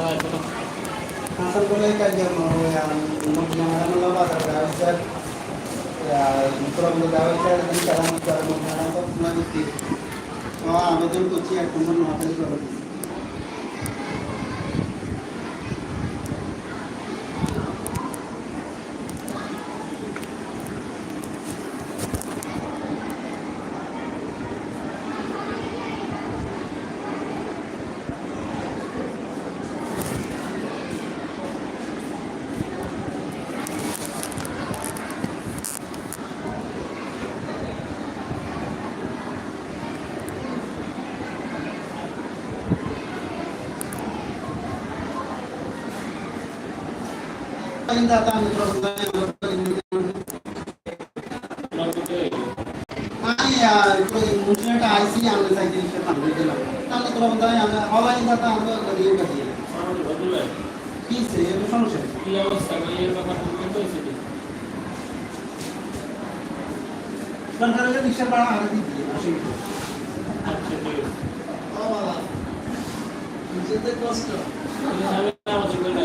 Masakulay ka dyan mo, magnaman lang ba sa dahil sir? Problem dahil sir, ang kalamit para magnaman ko, nagtitig. Mga amadon ko siya, kung ano, matalikawin. সরকারের রিক্সা ভাড়া আছে ও বাবা নিজেদের কষ্ট আমি আমাদের বলে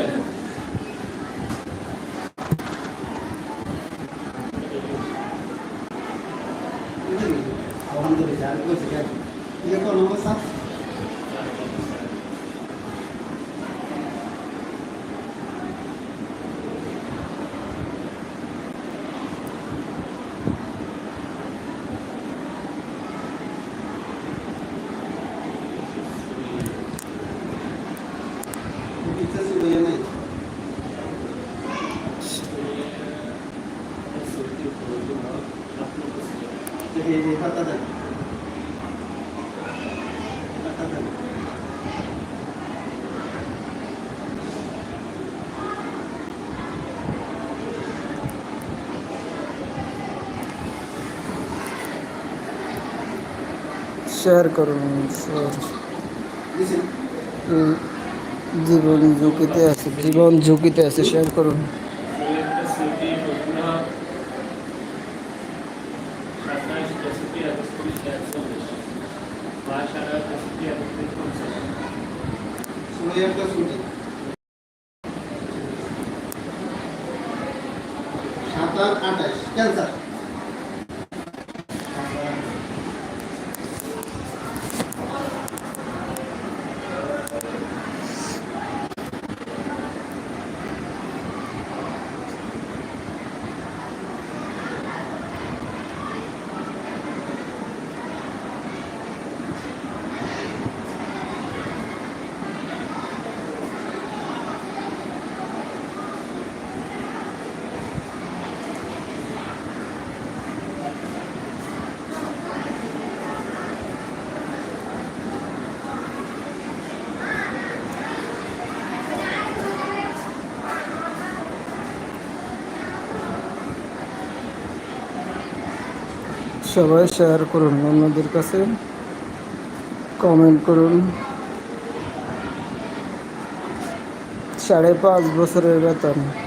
আলহামদুলিল্লাহ আমি বলছি কেন ইয়ে কোন অবস্থা ইচ্ছা ছিল ইয়ে নাই এই এই খাতা দেন খাতা দেন শেয়ার করুন জীবন ঝুঁকিতে আছে জীবন ঝুঁকিতে আছে শেয়ার করুন। সবাই শেয়ার করুন অন্যদের কাছে কমেন্ট করুন। সাড়ে পাঁচ বছরের বেতন হ্যাঁ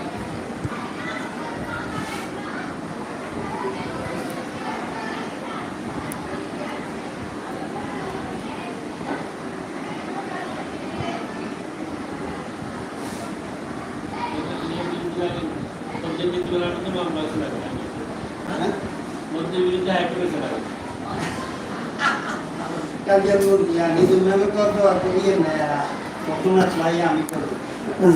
মধ্যে বিরুদ্ধে এক করেছে না কাজের yani দুনিয়াতে কত আপনি না কখন আসলাই আমি করব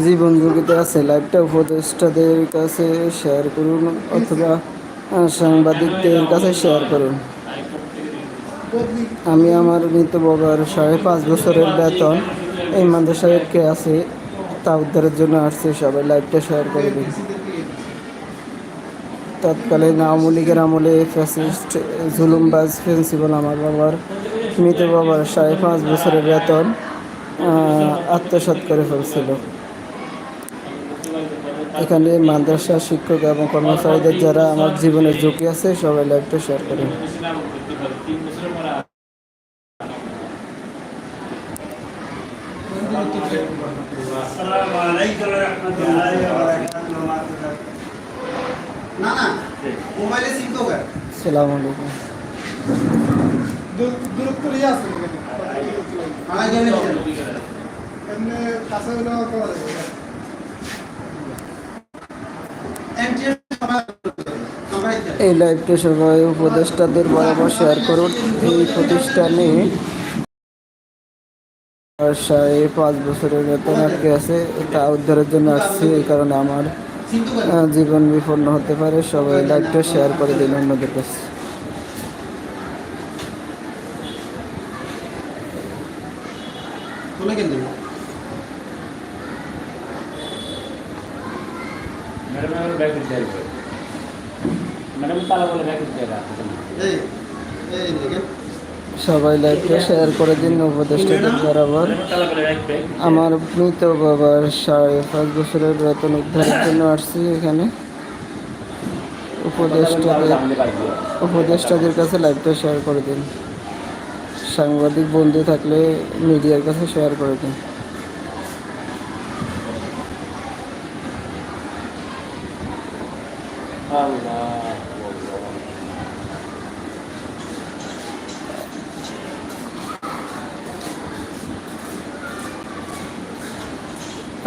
জীবন ঝুঁকিতে আছে লাইভটা উপদেষ্টাদের কাছে শেয়ার করুন অথবা সাংবাদিকদের কাছে শেয়ার করুন। আমি আমার মৃত বাবার সাড়ে পাঁচ বছরের বেতন এই মাদ্রাসায় কে আছে তা উদ্ধারের জন্য আসছে সবাই লাইভটা শেয়ার করে দিন। কৃষিতে দিয়ে দিচ্ছি। তৎকালীন আওয়ামী লীগের আমলে ফ্যাসিস্ট জুলুমবাজ প্রিন্সিপাল আমার বাবার মৃত বাবার সাড়ে পাঁচ বছরের বেতন আহ, আত্মসাৎ করে ফেলছিল। এখানে মাদ্রাসা শিক্ষক এবং কর্মচারীদের যারা আমার জীবনের ঝুঁকি আছে সবাই লাইভটা শেয়ার করেন। আসসালামু আলাইকুম ওয়া রাহমাতুল্লাহি ওয়া বারাকাতুহু। না না মোবাইলে সিম তো কর সালাম আলাইকুম। দূরত্ব নিয়ে আসছে আমার গেলে এমনি কাছে হলে করা যাবে এমটিএস সবাই সবাই এই লাইভটা সবাই উপদেষ্টাদের বরাবর শেয়ার করুন। এই প্রতিষ্ঠানে সাড়ে পাঁচ বছরের বেতন আটকে আছে। তা উদ্ধারের জন্য আসছি। এই কারণে আমার জীবন বিপন্ন হতে পারে। সবাই লাইভটা শেয়ার করে দিন অন্যদের কাছে। কোনে কেন দেব ম্যাডাম তালা বলে ব্যাগ এই এই দেখেন। সবাই লাইভটা শেয়ার করে দিন উপদেষ্টাদের বরাবর। আমার মৃত বাবার সাড়ে পাঁচ বছরের বেতন উদ্ধারের জন্য আসছি এখানে। উপদেষ্টাদের উপদেষ্টাদের কাছে লাইভটা শেয়ার করে দিন। সাংবাদিক বন্ধু থাকলে মিডিয়ার কাছে শেয়ার করে দিন।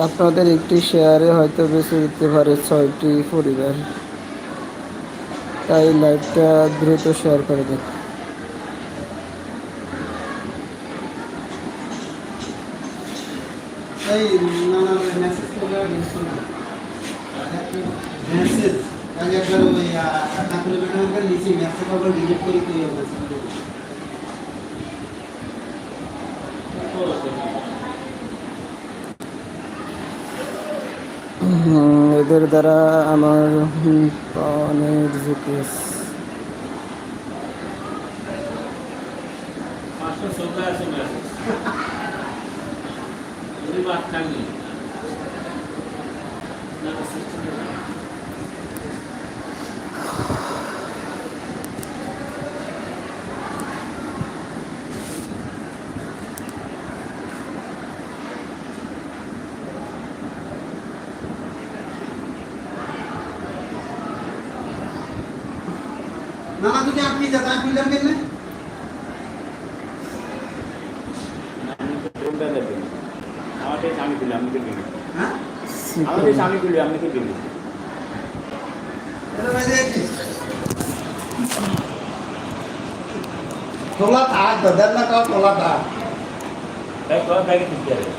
আপনাদের একটি শেয়ারে হয়তো বেঁচে দিতে পারে ছয়টি পরিবার। তাই লাইভটা দ্রুত শেয়ার করে দিন। মেসেজ আগে একবার ওই তুলে নিচে মেসেজ আবার ডিলিট করে তুই মেসেজ দ্বারা আমার অনেক ঝুঁকি আছে চৌকা আছে মেসেজ ওই বাদ খাননি না সিস্টেম তুমি আপনি যা তাই খুললাম কেন আমাদের স্বামী দিলে আমি দিলি হ্যাঁ আমাদের স্বামী দিলে আমি দিলি তোলা থাক দাদার না কাউ তোলা থাক করা ব্যাগে ঠিক আছে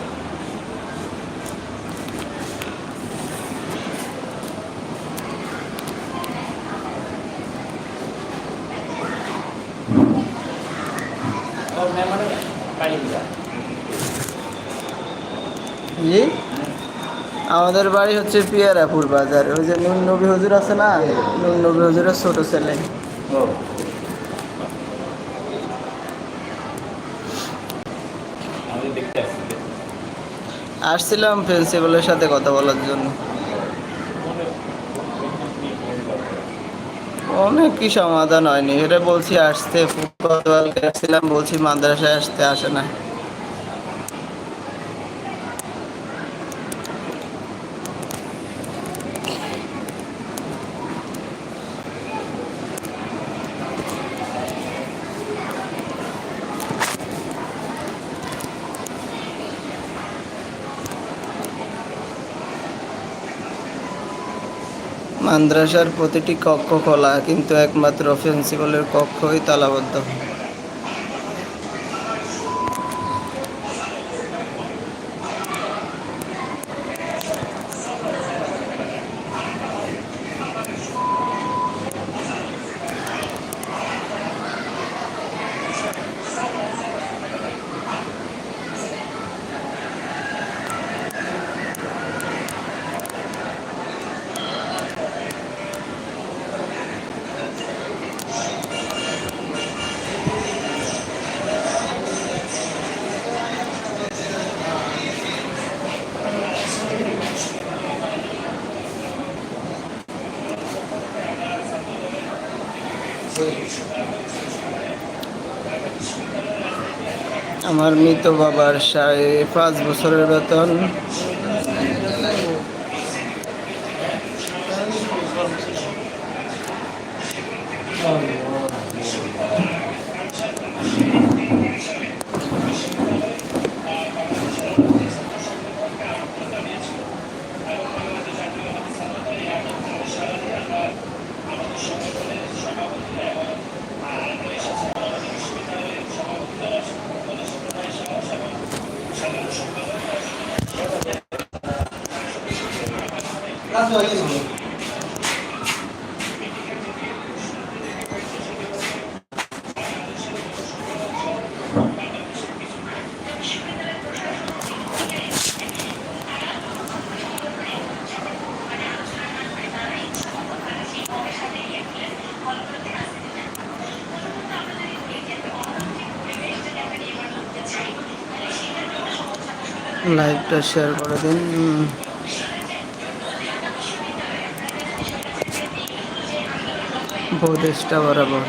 আমাদের বাড়ি হচ্ছে পিয়ারাপুর বাজার। ওই যে নুন নবী হুজুর আছে না? নুন নবী হুজুরের ছোট ছেলে। আসছিলাম প্রিন্সিপালের সাথে কথা বলার জন্য। অনেক কি সমাধান হয়নি। এটা বলছি আসতে গতকালকে আসছিলাম বলছি মাদ্রাসায় আসতে আসে না। মাদ্রাসার প্রতিটি কক্ষ খোলা কিন্তু একমাত্র প্রিন্সিপালের কক্ষই তালাবদ্ধ। আমার মৃত বাবার সাড়ে পাঁচ বছরের বেতন। লাইভটা শেয়ার করে দিন। উম, বৌদেশটা বরাবর।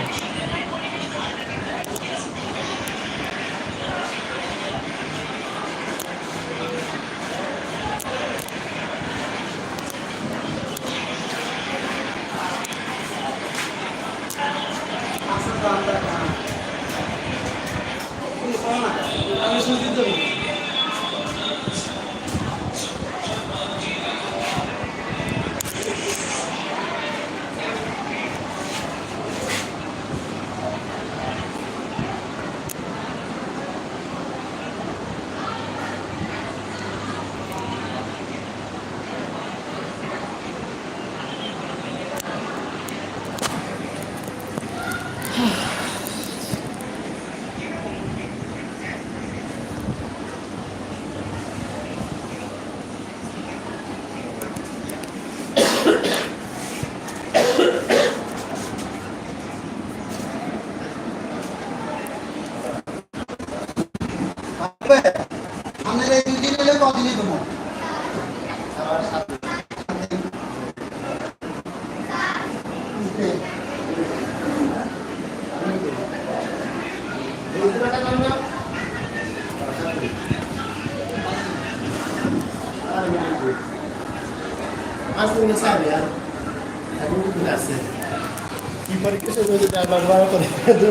Tidak bawa apa itu.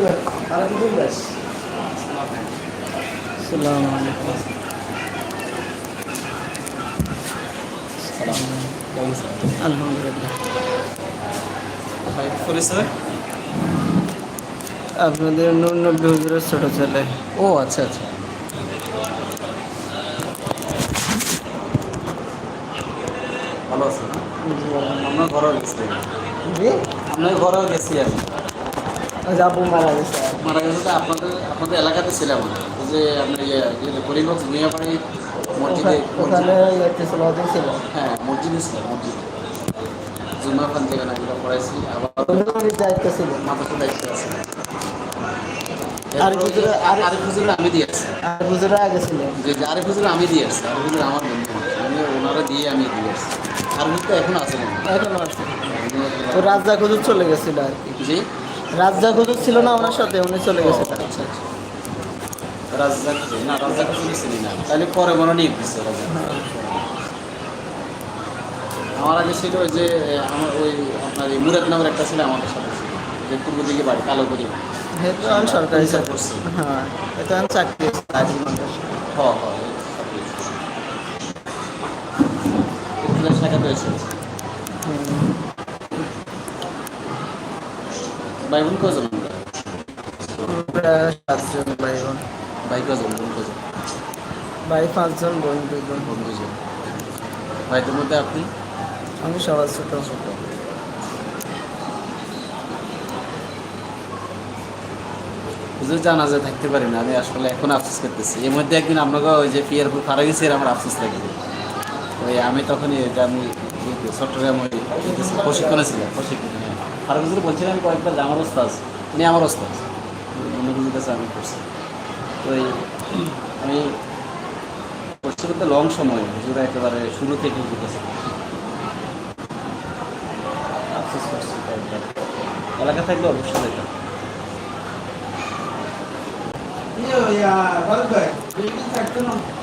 Kalau itu belas. আসসালামু আলাইকুম আলহামদুলিল্লাহ আপনাদের নব্বই হুজুরের ছোট ছেলে ও আচ্ছা আচ্ছা ভালো আছে আমরা ঘরেও গেছি। আমরা ঘরেও গেছি আমি আপু মারা গেছে। মারা গেছে তো আপনাদের আপনাদের এলাকাতে ছিলাম। যে আপনার ইয়ে ইয়ে করিমগঞ্জ মসজিদে ওখানে ইয়েতে ছিল ওদের হ্যাঁ মসজিদে ছিল মসজিদ। জুমা খান যেখানে আমরা পড়াইছি আবার দায়িত্ব ছিল। মাদ্রাসা দায়িত্ব আছে। আরিফ হুজুরের- আরিফ- আরিফ আমি দিয়ে আসছি। আর হুজুরা আগে ছিল যে যে আরিফ হুজুর আমি দিয়ে আসছি আরিফ হুজুর আমার বন্ধু। আমি ওনারা দিয়ে আমি তো এখন আছে না। এখনও আছে। তো রাজ্জাক হুজুর চলে গেছিল আর কি। জি। রাজ্জাক হুজুর ছিল না ওনার সাথে উনি চলে গেছে আচ্ছা আচ্ছা রাজ্জাক না রাজ্জাক হুজুর চিনি না। তাহলে পরে মনে নিয়ে দিচ্ছে রাজ্জাক আমার আগে ছিল ওই যে আমার ওই আপনার এই মুরাদ নামের একটা ছিল আমাদের সাথে যে পূর্ব দিকে বাড়ি কালো করি যেহেতু আমি সরকারি চাকরি। করছি। হ্যাঁ এটা আমি চাকরি আজীবনের হ হ ইতিহাস শাখাতে এসেছে ভাই বোন কজন সাতজন ভাই বোন ভাই কজন বোন কজন ভাই পাঁচজন বোন দুজন বোন দুজন ভাইদের মধ্যে আপনি? আমি সবার ছোট ছোট। হুজুর জানাজা থাকতে পারি না আমি আসলে এখন আফসোস করতেছি। এর মধ্যে একদিন আপনাকে ওই যে পিয়ারপুর ফারা গেছি আমার আফসোস লাগে। আমি তখনই এটা আমি চট্টগ্রাম ওই প্রশিক্ষণে ছিলাম প্রশিক্ষণ হ্যাঁ। ফারুক হুজুর বলছিলেন আমি কয়েকবার আমার ওস্তাজ উনি আমার ওস্তাজ অন্য কাছে আমি করছি। তো আমি করছি বলতে লং সময় হুজুর একেবারে শুরু থেকে হুজুর কাছে এলাকা থাকলে অবশ্যই যেতাম। ইয়ে, ইয়া, বারুদ ভাই, বিল্ডিং থাকতো না? আমরা স্কুল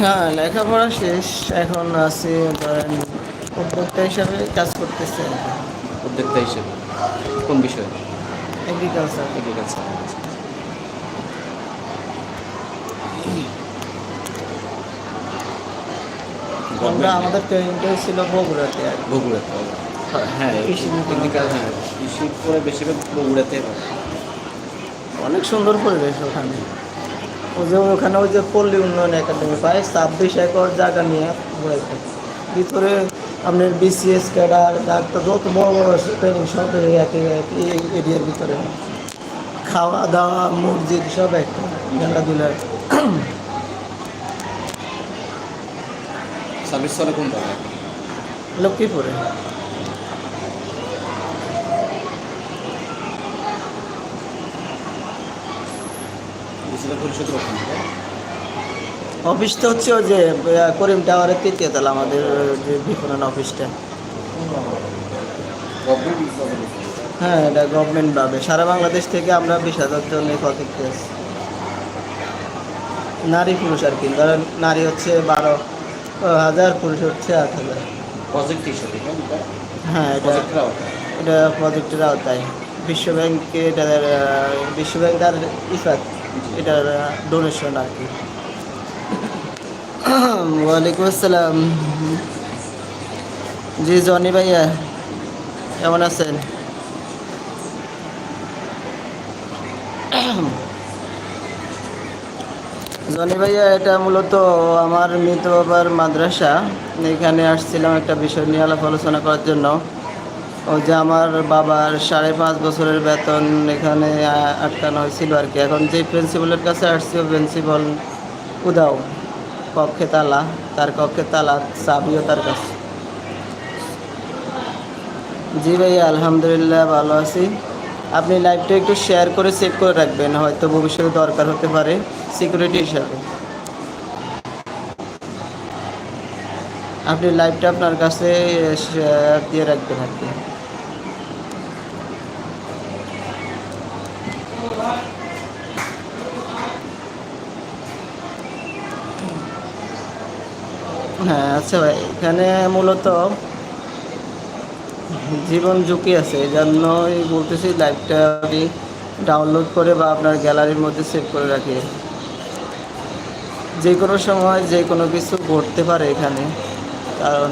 হ্যাঁ লেখাপড়া শেষ। এখন আছি ধরেন উদ্যোক্তা হিসাবে কাজ করতেছে উদ্যোক্তা হিসেবে। কোন বিষয়ে? এগ্রিকালচার এগ্রিকালচার আমরা আমাদের ট্রেনিংটাই ছিল বগুড়াতে বগুড়াতে হ্যাঁ কৃষি টেকনিক্যাল হ্যাঁ কৃষি করে বেশিরভাগ বগুড়াতে অনেক সুন্দর পরিবেশ ওখানে। ওই যে ওখানে ওই যে পল্লী উন্নয়ন একাডেমি পায় ছাব্বিশ একর জায়গা নিয়ে ভিতরে আপনার বিসিএস ক্যাডার ডাক্তার যত বড় বড় ট্রেনিং সব একই এরিয়ার ভিতরে। খাওয়া দাওয়া মসজিদ সব একটা খেলাধুলার সার্ভিস চলে কোন লক্ষ্মীপুরে। পরিষদ রকম অফিসটা হচ্ছে ওই যে করিম টাওয়ারের তৃতীয় তলা আমাদের যে বিপণন অফিসটা। হ্যাঁ এটা গভর্নমেন্ট ভাবে। সারা বাংলাদেশ থেকে আমরা বিশ হাজার জন আছি নারী পুরুষ আর কি। ধরেন নারী হচ্ছে বারো হাজার পুরুষ হচ্ছে আট হাজার। হ্যাঁ এটা এটা প্রজেক্টের আওতায়। বিশ্ব ব্যাংকে এটা বিশ্বব্যাংক আর ইফাত। এটার ডোনেশন আর কি। ওয়ালাইকুম আসসালাম। জি, জনি ভাইয়া, কেমন আছেন? জনি ভাইয়া, এটা মূলত আমার মৃত বাবার মাদ্রাসা। এখানে আসছিলাম একটা বিষয় নিয়ে আলাপ আলোচনা করার জন্য। ওই যে আমার বাবার সাড়ে পাঁচ বছরের বেতন এখানে আটকানো হয়েছিল আর কি। এখন যে প্রিন্সিপালের কাছে আসছি ও প্রিন্সিপাল উদাও, কক্ষে তালা, তার কক্ষে তালা, চাবিও তার কাছে। জি ভাই আলহামদুলিল্লাহ ভালো আছি। আপনি লাইভটা একটু শেয়ার করে চেক করে রাখবেন, হয়তো ভবিষ্যতে দরকার হতে পারে সিকিউরিটি হিসাবে। আপনি লাইভটা আপনার কাছে দিয়ে রাখবেন আর কি। হ্যাঁ আচ্ছা ভাই। এখানে মূলত জীবন ঝুঁকি আছে এই জন্যই বলতেছি লাইভটা আপনি ডাউনলোড করে বা আপনার গ্যালারির মধ্যে সেভ করে রাখি। যে কোনো সময় যে কোনো কিছু ঘটতে পারে এখানে। কারণ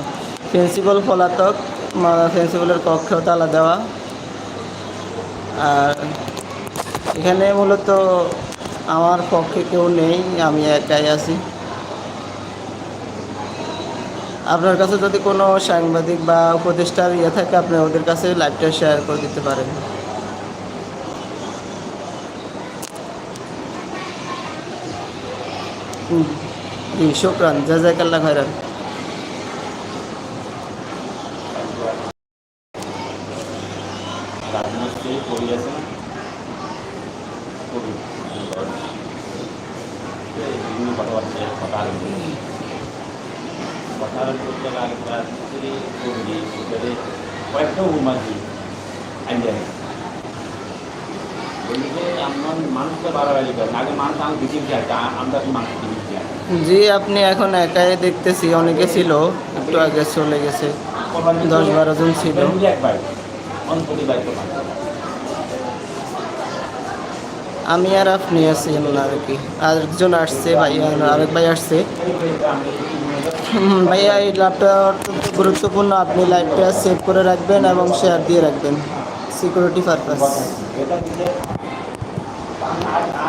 প্রিন্সিপাল পলাতক প্রিন্সিপালের কক্ষেও তালা দেওয়া আর এখানে মূলত আমার পক্ষে কেউ নেই, আমি একাই আছি। আপনার কাছে যদি কোনো সাংবাদিক বা উপদেষ্টার ইয়ে থাকে, আপনি ওদের কাছে লাইভটা শেয়ার করে দিতে পারেন। জি, শুক্রান জাজাকাল্লা খায়রান রাজমিস্ত্রি করি আছে না করি বিভিন্ন কথাবার্তা কথা আরম্ভ কথা আরম্ভ করতে গেলে আগে রাজমিস্ত্রি করি সেটারে কয়েকটা উন্মাদি আইডিয়া বলি যে আমার মানুষকে বাড়াবাড়ি করেন আগে মানুষ আমি দিকে যায় আমরা মানুষ দিকে যায় জি আপনি এখন একাই দেখতেছি অনেকে ছিল একটু আগে চলে গেছে দশ বারো জন ছিল। আমি আর আপনি আছি আর কি। আরেকজন আসছে ভাই আরেক ভাই আসছে। ভাইয়া এই লাইভটা অত্যন্ত গুরুত্বপূর্ণ আপনি লাইভটা সেভ করে রাখবেন এবং শেয়ার দিয়ে রাখবেন সিকিউরিটি পারপাস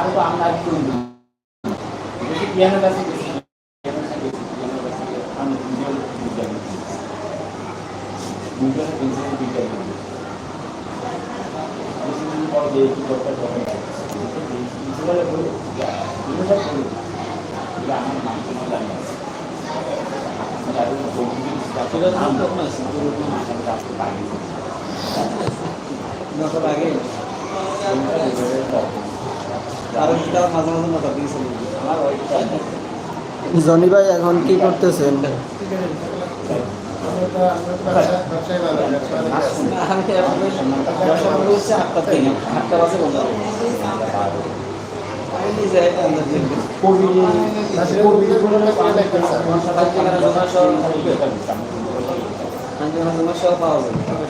আর আর আমরা একটু বেশি পিয়ানো কাছে বেশি পিয়ানো কাছে বেশি পিয়ানো জানি ভাই এখন কি করতেছেন? পাওয়া যাবে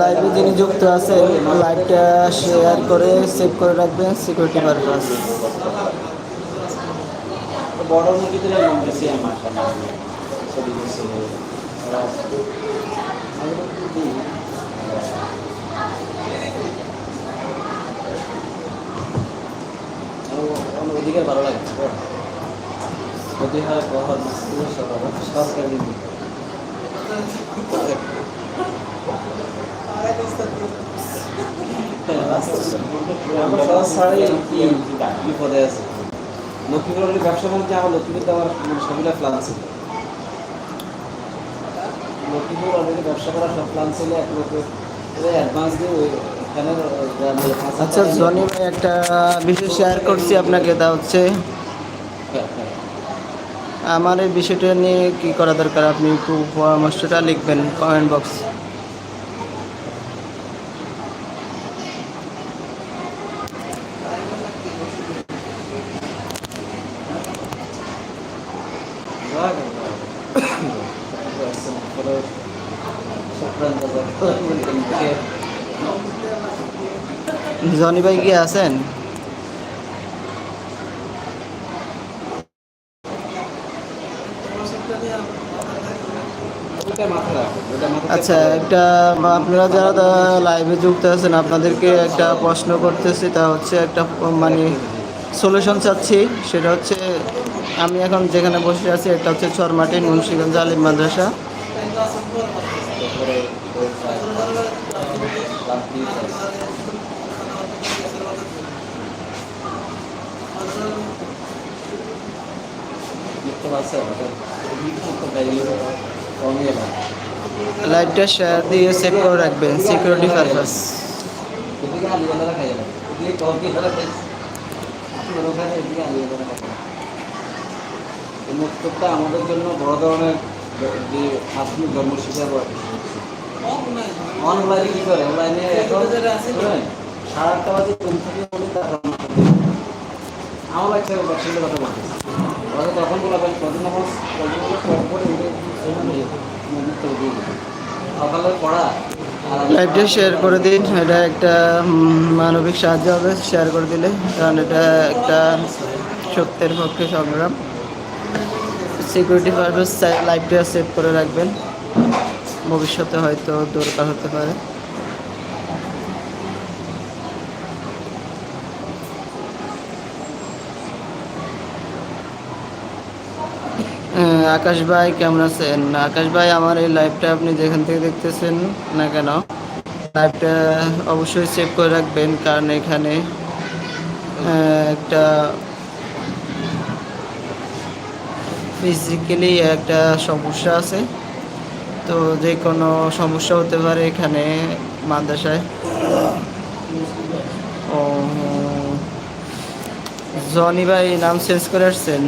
লাইভে যিনি যুক্ত আছেন লাইভটা শেয়ার করে সেভ করে রাখবেন সিকিউরিটি পারপাস ওদিকে ভালো লাগে। যদি হয় সরকারি আমরা সহজ ছাড়াই কি ব্যবসা আমার লক্ষ্মীপুর ব্যবসা করার ছিল অ্যাডভান্স আচ্ছা জনি একটা বিষয় শেয়ার করছি আপনাকে, তা হচ্ছে আমার এই বিষয়টা নিয়ে কী করা দরকার? আপনি একটু পরামর্শটা লিখবেন কমেন্ট বক্স জনি ভাই কি আছেন? আচ্ছা একটা আপনারা যারা লাইভে যুক্ত আছেন, আপনাদেরকে একটা প্রশ্ন করতেছি, তা হচ্ছে একটা মানে সলিউশন চাচ্ছি। সেটা হচ্ছে, আমি এখন যেখানে বসে আছি, এটা হচ্ছে চরমাটি মুন্সিগঞ্জ আলিম মাদ্রাসা। লাইভটা শেয়ার দিয়ে সেভ করে রাখবেন সিকিউরিটি পারপাস আমাদের জন্য বড় ধরনের যে আধুনিক ধর্ম শিক্ষা অনলাইনে কি করে? অনলাইনে সাড়ে আটটা বাজে ঘুম থেকে তার। আমার একটা কথা বলতেছি। তখন বলা কদিন নামাজ লাইভটা শেয়ার করে দিন। এটা একটা মানবিক সাহায্য হবে। শেয়ার করে দিলে। কারণ এটা একটা সত্যের পক্ষে সংগ্রাম। সিকিউরিটি পারপাস লাইভটা সেভ করে রাখবেন। ভবিষ্যতে হয়তো দরকার হতে পারে। আকাশ ভাই, কেমন আছেন? আকাশ ভাই, আমার এই লাইভটা আপনি যেখান থেকে দেখতেছেন না কেন লাইভটা অবশ্যই সেভ করে রাখবেন, কারণ এখানে একটা ফিজিক্যালি একটা সমস্যা আছে। তো যে কোনো সমস্যা হতে পারে এখানে মাদ্রাসায়। ও জনি ভাই, নাম চেঞ্জ করে আসছেন?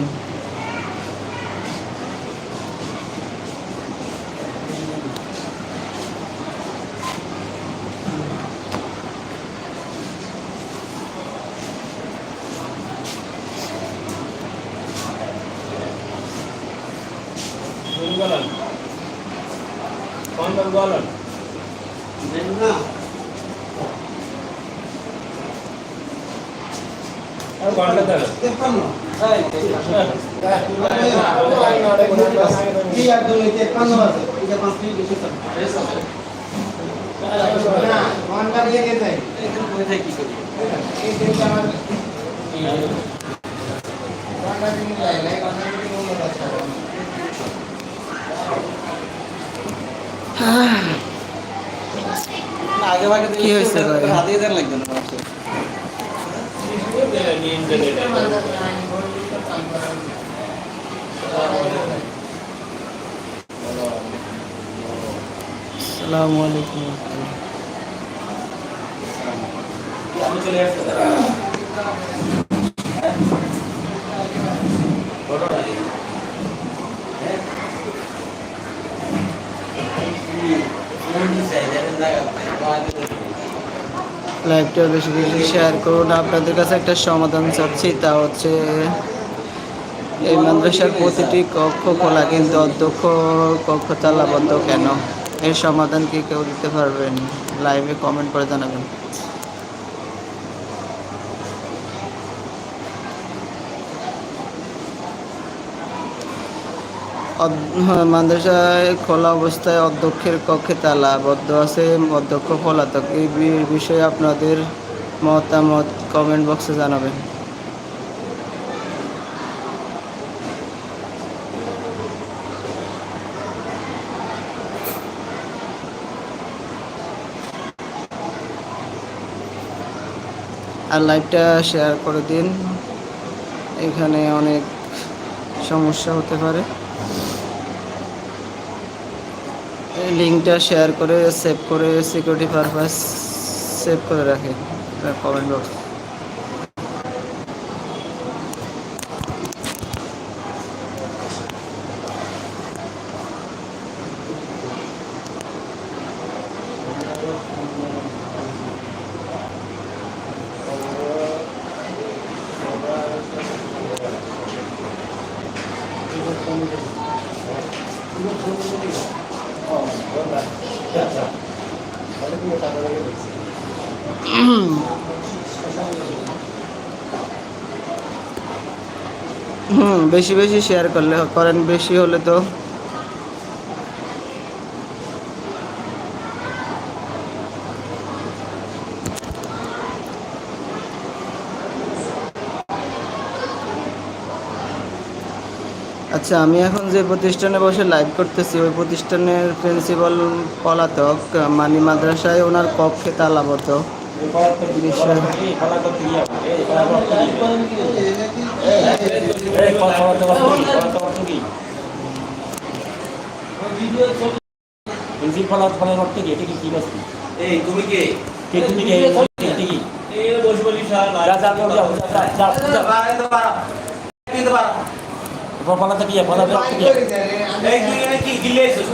কোন বলেন না তেপ্পান্ন কি কি হয়েছে। আসসালামু আলাইকুম আমি চলে লাইভটা বেশি বেশি শেয়ার করুন। আপনাদের কাছে একটা সমাধান চাচ্ছি, তা হচ্ছে এই মাদ্রাসার প্রতিটি কক্ষ খোলা, কিন্তু অধ্যক্ষ কক্ষ তালাবদ্ধ কেন? এর সমাধান কি কেউ দিতে পারবেন? লাইভে কমেন্ট করে জানাবেন। মাদ্রাসায় খোলা অবস্থায় অধ্যক্ষের কক্ষে তালাবদ্ধ আছে। অধ্যক্ষ পলাতক। এই বিষয়ে আপনাদের মতামত কমেন্ট বক্সে জানাবেন। আর লাইভটা শেয়ার করে দিন। এখানে অনেক সমস্যা হতে পারে এই লিঙ্কটা শেয়ার করে সেভ করে সিকিউরিটি পারপাস সেভ করে রাখে। কমেন্ট বক্স হুম বেশি বেশি শেয়ার করলে করেন বেশি হলে তো। আচ্ছা আমি এখন যে প্রতিষ্ঠানে বসে লাইভ করতেছি ওই প্রতিষ্ঠানের প্রিন্সিপাল পলাতক মানি মাদ্রাসায় ওনার কক্ষে তালাবত বিষয় প্রিন্সিপাল ফলের অর্থ কি এটা কি কি বস্তু এই, তুমি কে কে? তুমি কে এটা কি এই বসে বলি যা যা যাও যাও যা যা যা পারা কিন্তু কি ফলাতে কি এই তুই কি গিলে এসেছিস